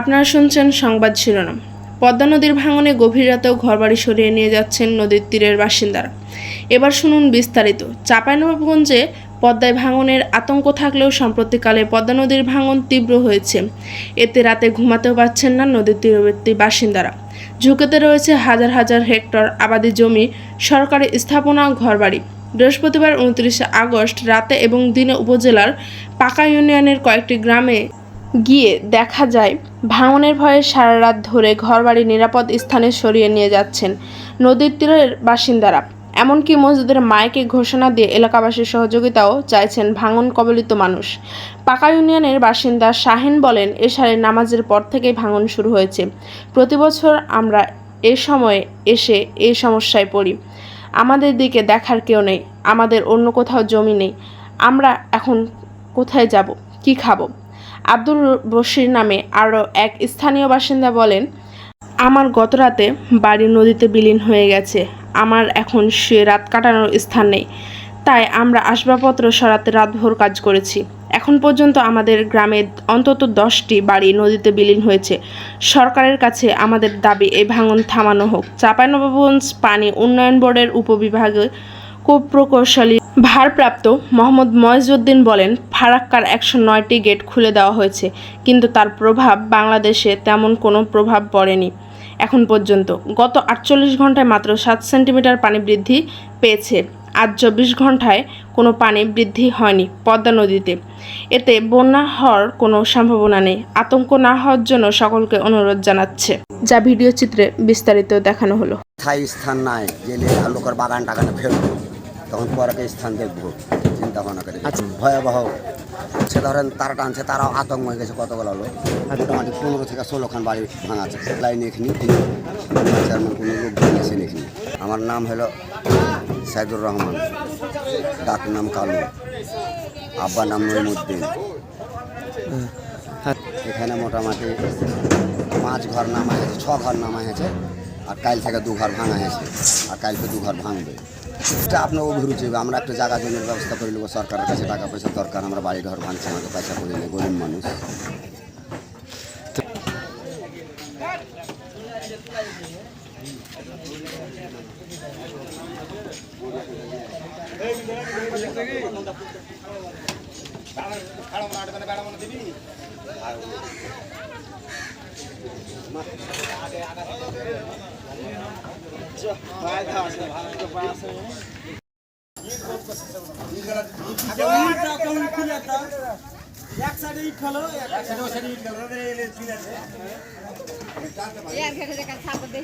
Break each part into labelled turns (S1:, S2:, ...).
S1: আপনারা শুনছেন সংবাদ শিরোনাম। পদ্মা নদীর ভাঙনে গভীর রাতেও ঘরবাড়ি সরিয়ে নিয়ে যাচ্ছেন নদীর তীরের বাসিন্দারা এবার শুনুন বিস্তারিত। চাঁপাইনবাবগঞ্জে পদ্মায় ভাঙনের আতঙ্ক থাকলেও সাম্প্রতিককালে পদ্মা নদীর ভাঙন তীব্র হয়েছে। এতে রাতে ঘুমাতেও পারছেন না নদীর তীরবর্তী বাসিন্দারা। ঝুঁকিতে রয়েছে হাজার হাজার হেক্টর আবাদি জমি, সরকারি স্থাপনা, ঘরবাড়ি। বৃহস্পতিবার উনত্রিশে আগস্ট রাতে এবং দিনে উপজেলার পাকা ইউনিয়নের কয়েকটি গ্রামে গিয়ে দেখা যায়, ভাঙনের ভয়ে সারা রাত ধরে ঘরবাড়ি নিরাপদ স্থানে সরিয়ে নিয়ে যাচ্ছেন নদীর তীরের বাসিন্দারা। এমনকি মসজিদের মাইকে ঘোষণা দিয়ে এলাকাবাসীর সহযোগিতাও চাইছেন ভাঙন কবলিত মানুষ। পাকা ইউনিয়নের বাসিন্দা শাহিন বলেন এ সালে নামাজের পর থেকেই ভাঙন শুরু হয়েছে। প্রতি বছর আমরা এ সময়ে এসে এই সমস্যায় পড়ি। আমাদের দিকে দেখার কেউ নেই, আমাদের অন্য কোথাও জমি নেই। আমরা এখন কোথায় যাব, কি খাব? আব্দুল বশির নামে আরও এক স্থানীয় বাসিন্দা বলেন, আমার গত রাতে বাড়ি নদীতে বিলীন হয়ে গেছে। আমার এখন সে রাত কাটানোর স্থান নেই। তাই আমরা আসবাবপত্র সরাতে রাতভর কাজ করেছি। এখন পর্যন্ত আমাদের গ্রামে অন্তত দশটি বাড়ি নদীতে বিলীন হয়েছে। সরকারের কাছে আমাদের দাবি, এই ভাঙন থামানো হোক। চাঁপাইনবাবগঞ্জ পানি উন্নয়ন বোর্ডের উপবিভাগে প্রকৌশলী ভারপ্রাপ্ত মোহাম্মদ ময়জউদ্দিন বলেন, ফারাক্কার একশো নয়টি গেট খুলে দেওয়া হয়েছে, কিন্তু তার প্রভাব বাংলাদেশে তেমন কোনো প্রভাব পড়েনি। এখন পর্যন্ত গত আটচল্লিশ ঘন্টায় মাত্র সাত সেন্টিমিটার পানি বৃদ্ধি পেয়েছে, আজ চব্বিশ ঘন্টায় কোনো পানি বৃদ্ধি হয়নি পদ্মা নদীতে। এতে বন্যা হওয়ার কোনো সম্ভাবনা নেই, আতঙ্ক না হওয়ার জন্য সকলকে অনুরোধ জানাচ্ছে। যা ভিডিও চিত্রে বিস্তারিত দেখানো হলো।
S2: স্থায়ী স্থান নাই গেলে লোকের বাগান টাগানে ফেলব। তখন পরে স্থান দেখব চিন্তা ভাবনা করে। ভয়াবহ। সে ধরেন তারা টানছে তারাও আতঙ্ক হয়ে গেছে কতগুলো লোক মোটামুটি পনেরো থেকে ষোলো খান বাড়ি ভাঙাচ্ছে লাইন এখানে চেয়ারম্যান কোনো লোক গিয়েছে এখানে আমার নাম হলো সাইদুর রহমান। ডাক নাম কালু। আব্বার নাম নইমুদ্দিন এখানে মোটামুটি পাঁচ ঘর নামা হয়েছে ছ ঘর নামা হয়েছে আর কাল থেকে দু ঘর ভাঙা হয়েছে আর কালকে দু ঘর ভাঙবে। এটা আপনার অভিরুচি আমরা একটা জায়গা জমির ব্যবস্থা করে নেব, সরকারের কাছে টাকা পয়সা দরকার, আমরা বাড়ি ঘর ভাঙছি, আমাকে পয়সা করে নেই, গরিব মানুষ।
S3: यार घेतले का छाप दे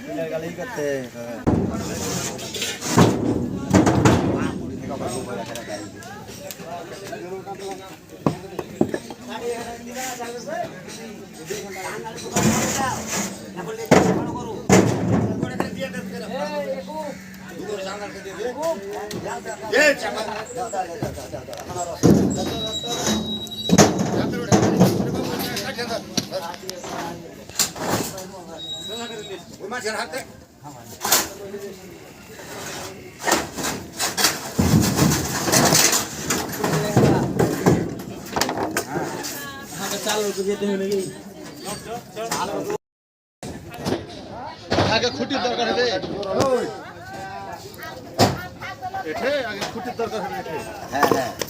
S3: মাছের হাতে
S4: আগে খুঁটির দরকার আগে খুঁটির দরকার
S2: হ্যাঁ হ্যাঁ।